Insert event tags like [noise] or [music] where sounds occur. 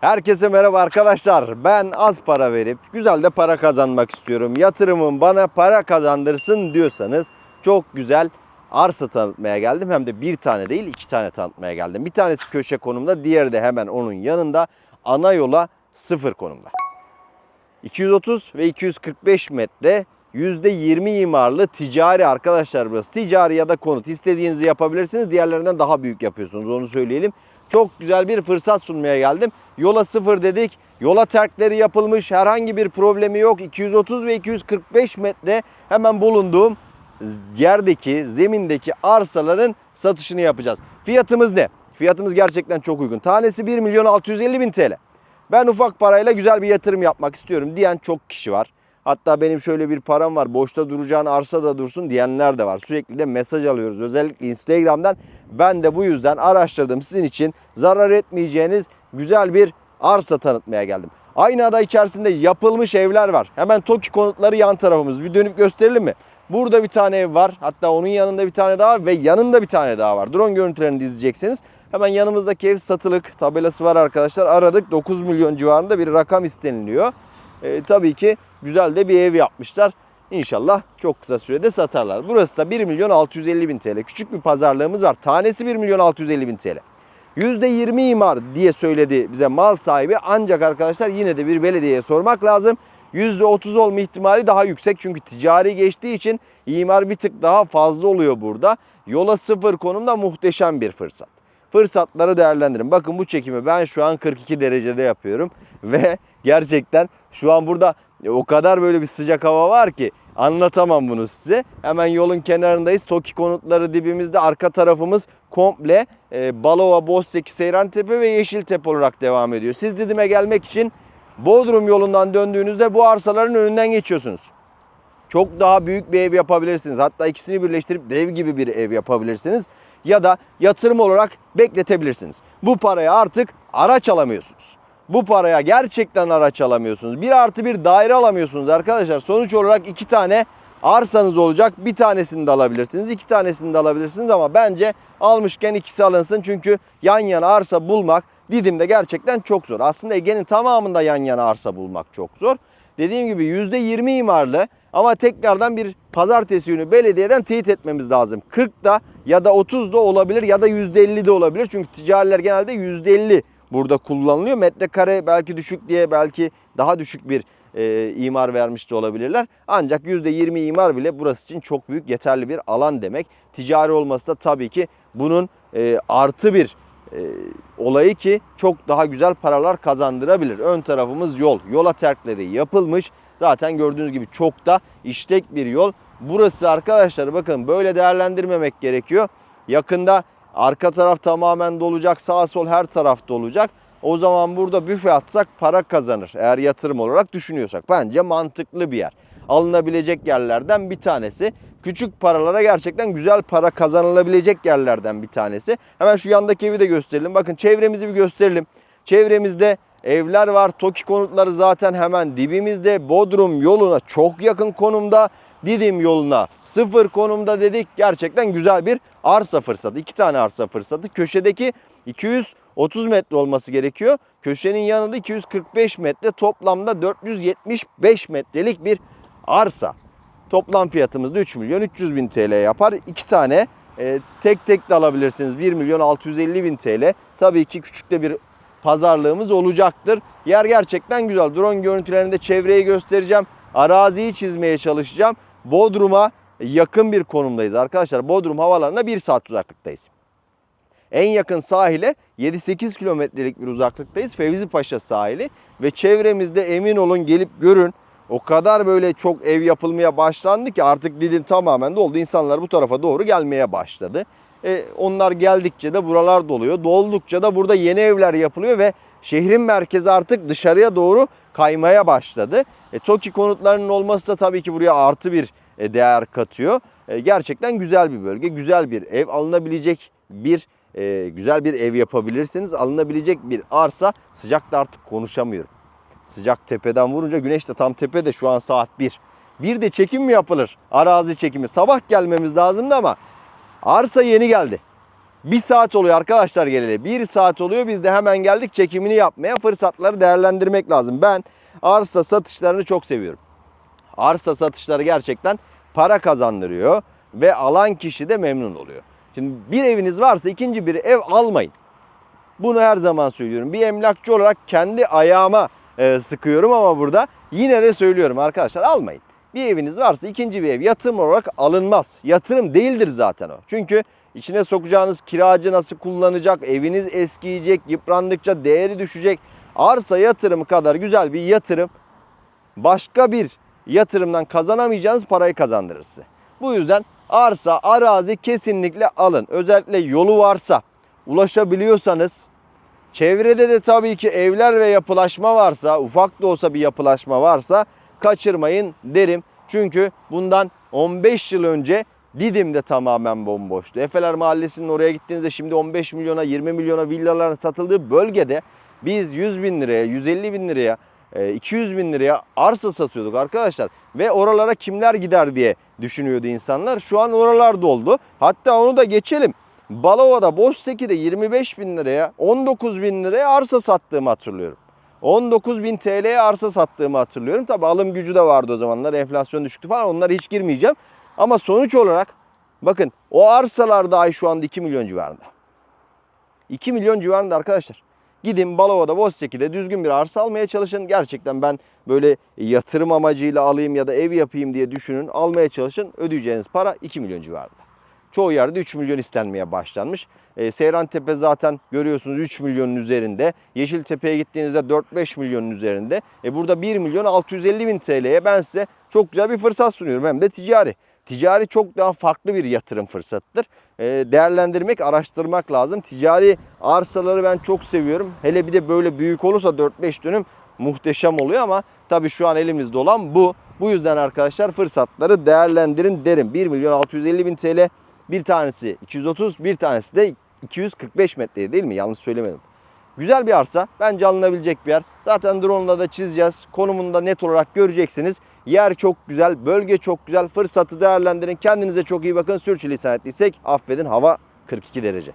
Herkese merhaba arkadaşlar. Ben az para verip güzel de para kazanmak istiyorum. Yatırımım bana para kazandırsın diyorsanız çok güzel arsa tanıtmaya geldim. Hem de bir tane değil iki tane tanıtmaya geldim. Bir tanesi köşe konumda, diğeri de hemen onun yanında ana yola sıfır konumda. 230 ve 245 metre %20 imarlı ticari arkadaşlar burası. Ticari ya da konut istediğinizi yapabilirsiniz. Diğerlerinden daha büyük yapıyorsunuz onu söyleyelim. Çok güzel bir fırsat sunmaya geldim. Yola sıfır dedik. Yola terkleri yapılmış. Herhangi bir problemi yok. 230 ve 245 metre hemen bulunduğum yerdeki, zemindeki arsaların satışını yapacağız. Fiyatımız ne? Fiyatımız gerçekten çok uygun. Tanesi 1 milyon 650 bin TL. Ben ufak parayla güzel bir yatırım yapmak istiyorum diyen çok kişi var. Hatta benim şöyle bir param var boşta duracağın arsa da dursun diyenler de var. Sürekli de mesaj alıyoruz özellikle Instagram'dan. Ben de bu yüzden araştırdım sizin için zarar etmeyeceğiniz güzel bir arsa tanıtmaya geldim. Aynı ada içerisinde yapılmış evler var. Hemen TOKİ konutları yan tarafımız. Bir dönüp gösterelim mi? Burada bir tane ev var. Hatta onun yanında bir tane daha ve yanında bir tane daha var. Drone görüntülerini izleyeceksiniz. Hemen yanımızdaki ev satılık tabelası var arkadaşlar. Aradık 9 milyon civarında bir rakam isteniliyor. Ee, tabii ki güzel de bir ev yapmışlar. İnşallah çok kısa sürede satarlar. Burası da 1 milyon 650 bin TL. Küçük bir pazarlığımız var. Tanesi 1 milyon 650 bin TL. %20 imar diye söyledi bize mal sahibi. Ancak arkadaşlar yine de bir belediyeye sormak lazım. %30 olma ihtimali daha yüksek. Çünkü ticari geçtiği için imar bir tık daha fazla oluyor burada. Yola sıfır konumda muhteşem bir fırsat. Fırsatları değerlendirin. Bakın bu çekimi ben şu an 42 derecede yapıyorum. [laughs] Ve gerçekten şu an burada o kadar böyle bir sıcak hava var ki anlatamam bunu size. Hemen yolun kenarındayız. TOKİ konutları dibimizde. Arka tarafımız komple e, Balova, Bozseki, Seyrantepe ve Yeşiltepe olarak devam ediyor. Siz Didim'e gelmek için Bodrum yolundan döndüğünüzde bu arsaların önünden geçiyorsunuz. Çok daha büyük bir ev yapabilirsiniz. Hatta ikisini birleştirip dev gibi bir ev yapabilirsiniz. Ya da yatırım olarak bekletebilirsiniz. Bu paraya artık araç alamıyorsunuz. Bu paraya gerçekten araç alamıyorsunuz. Bir artı bir daire alamıyorsunuz arkadaşlar. Sonuç olarak iki tane arsanız olacak. Bir tanesini de alabilirsiniz. iki tanesini de alabilirsiniz ama bence almışken ikisi alınsın. Çünkü yan yana arsa bulmak Didim'de gerçekten çok zor. Aslında Ege'nin tamamında yan yana arsa bulmak çok zor. Dediğim gibi %20 imarlı ama tekrardan bir pazartesi günü belediyeden teyit etmemiz lazım. 40 da ya da 30 da olabilir ya da %50 de olabilir. Çünkü ticariler genelde %50 burada kullanılıyor. Metrekare belki düşük diye belki daha düşük bir e, imar vermiş de olabilirler. Ancak %20 imar bile burası için çok büyük yeterli bir alan demek. Ticari olması da tabii ki bunun e, artı bir e, olayı ki çok daha güzel paralar kazandırabilir. Ön tarafımız yol. Yola terkleri yapılmış. Zaten gördüğünüz gibi çok da işlek bir yol. Burası arkadaşlar bakın böyle değerlendirmemek gerekiyor. Yakında arka taraf tamamen dolacak. Sağ sol her taraf dolacak. O zaman burada büfe atsak para kazanır. Eğer yatırım olarak düşünüyorsak. Bence mantıklı bir yer. Alınabilecek yerlerden bir tanesi. Küçük paralara gerçekten güzel para kazanılabilecek yerlerden bir tanesi. Hemen şu yandaki evi de gösterelim. Bakın çevremizi bir gösterelim. Çevremizde evler var. TOKİ konutları zaten hemen dibimizde. Bodrum yoluna çok yakın konumda. Didim yoluna sıfır konumda dedik. Gerçekten güzel bir arsa fırsatı. İki tane arsa fırsatı. Köşedeki 230 metre olması gerekiyor. Köşenin yanında 245 metre toplamda 475 metrelik bir arsa. Toplam fiyatımız da 3 milyon 300 bin TL yapar. İki tane e, tek tek de alabilirsiniz. 1 milyon 650 bin TL. Tabii ki küçük de bir pazarlığımız olacaktır. Yer gerçekten güzel. Drone görüntülerinde çevreyi göstereceğim. Araziyi çizmeye çalışacağım. Bodrum'a yakın bir konumdayız arkadaşlar. Bodrum havalarına 1 saat uzaklıktayız. En yakın sahile 7-8 kilometrelik bir uzaklıktayız. Fevzi Paşa sahili ve çevremizde emin olun gelip görün. O kadar böyle çok ev yapılmaya başlandı ki artık Didim tamamen doldu. İnsanlar bu tarafa doğru gelmeye başladı. E, onlar geldikçe de buralar doluyor. Doldukça da burada yeni evler yapılıyor ve şehrin merkezi artık dışarıya doğru kaymaya başladı. E, TOKİ konutlarının olması da tabii ki buraya artı bir e, değer katıyor. E, gerçekten güzel bir bölge, güzel bir ev alınabilecek bir e, güzel bir ev yapabilirsiniz. Alınabilecek bir arsa sıcakta artık konuşamıyorum. Sıcak tepeden vurunca güneş de tam tepede şu an saat 1. Bir de çekim mi yapılır? Arazi çekimi. Sabah gelmemiz lazımdı ama arsa yeni geldi. Bir saat oluyor arkadaşlar geleli. Bir saat oluyor. Biz de hemen geldik çekimini yapmaya. Fırsatları değerlendirmek lazım. Ben arsa satışlarını çok seviyorum. Arsa satışları gerçekten para kazandırıyor ve alan kişi de memnun oluyor. Şimdi bir eviniz varsa ikinci bir ev almayın. Bunu her zaman söylüyorum. Bir emlakçı olarak kendi ayağıma e, sıkıyorum ama burada yine de söylüyorum arkadaşlar almayın. Bir eviniz varsa ikinci bir ev yatırım olarak alınmaz. Yatırım değildir zaten o. Çünkü içine sokacağınız kiracı nasıl kullanacak, eviniz eskiyecek, yıprandıkça değeri düşecek. Arsa yatırımı kadar güzel bir yatırım başka bir yatırımdan kazanamayacağınız parayı kazandırır size. Bu yüzden arsa, arazi kesinlikle alın. Özellikle yolu varsa, ulaşabiliyorsanız, çevrede de tabii ki evler ve yapılaşma varsa, ufak da olsa bir yapılaşma varsa kaçırmayın derim. Çünkü bundan 15 yıl önce Didim'de tamamen bomboştu. Efeler Mahallesi'nin oraya gittiğinizde şimdi 15 milyona 20 milyona villaların satıldığı bölgede biz 100 bin liraya 150 bin liraya e, 200 bin liraya arsa satıyorduk arkadaşlar. Ve oralara kimler gider diye düşünüyordu insanlar. Şu an oralar doldu. Hatta onu da geçelim. Balova'da Bozteki'de 25 bin liraya 19 bin liraya arsa sattığımı hatırlıyorum. 19 bin TL'ye arsa sattığımı hatırlıyorum. Tabi alım gücü de vardı o zamanlar. Enflasyon düşüktü falan. Onlara hiç girmeyeceğim. Ama sonuç olarak bakın o arsalar dahi şu anda 2 milyon civarında. 2 milyon civarında arkadaşlar. Gidin Balova'da, Bozteki'de düzgün bir arsa almaya çalışın. Gerçekten ben böyle yatırım amacıyla alayım ya da ev yapayım diye düşünün. Almaya çalışın. Ödeyeceğiniz para 2 milyon civarında. Çoğu yerde 3 milyon istenmeye başlanmış. E, Seyran Tepe zaten görüyorsunuz 3 milyonun üzerinde. Yeşiltepe'ye gittiğinizde 4-5 milyonun üzerinde. E, burada 1 milyon 650 bin TL'ye ben size çok güzel bir fırsat sunuyorum. Hem de ticari. Ticari çok daha farklı bir yatırım fırsatıdır. E, değerlendirmek, araştırmak lazım. Ticari arsaları ben çok seviyorum. Hele bir de böyle büyük olursa 4-5 dönüm muhteşem oluyor ama tabii şu an elimizde olan bu. Bu yüzden arkadaşlar fırsatları değerlendirin derim. 1 milyon 650 bin TL bir tanesi 230 bir tanesi de 245 metreye değil mi? Yanlış söylemedim. Güzel bir arsa. Bence alınabilecek bir yer. Zaten drone'la da çizeceğiz. Konumunu da net olarak göreceksiniz. Yer çok güzel, bölge çok güzel. Fırsatı değerlendirin. Kendinize çok iyi bakın. Sürçülisan ettiysek affedin. Hava 42 derece.